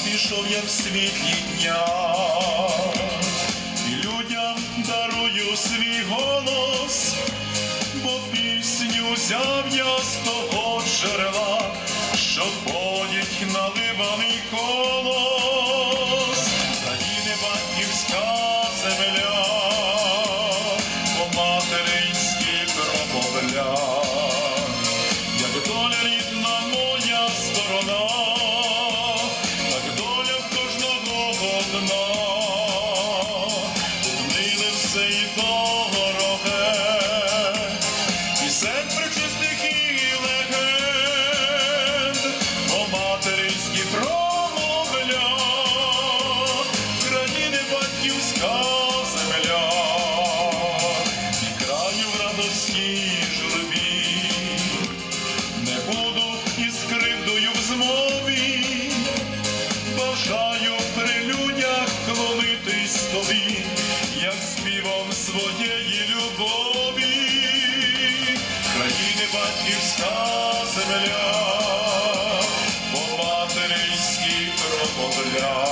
здоров'я в світлі дня. І людям дарую свій голос, бо пісню взяв я з того джерела, що ходять наливаний колос, тобі, як співом своєї любові, країни батьківська земля, по материнській промовля.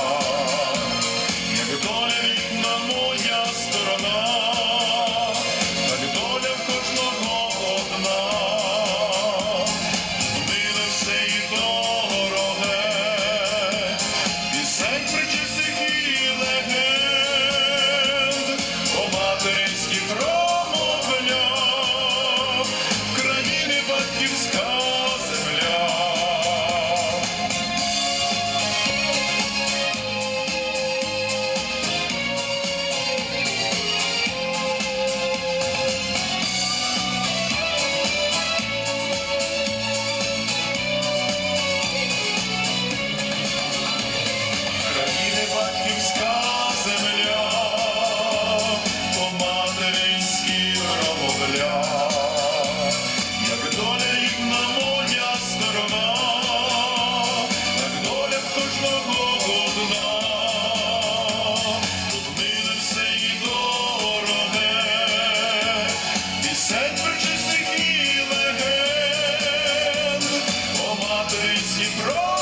Материці про.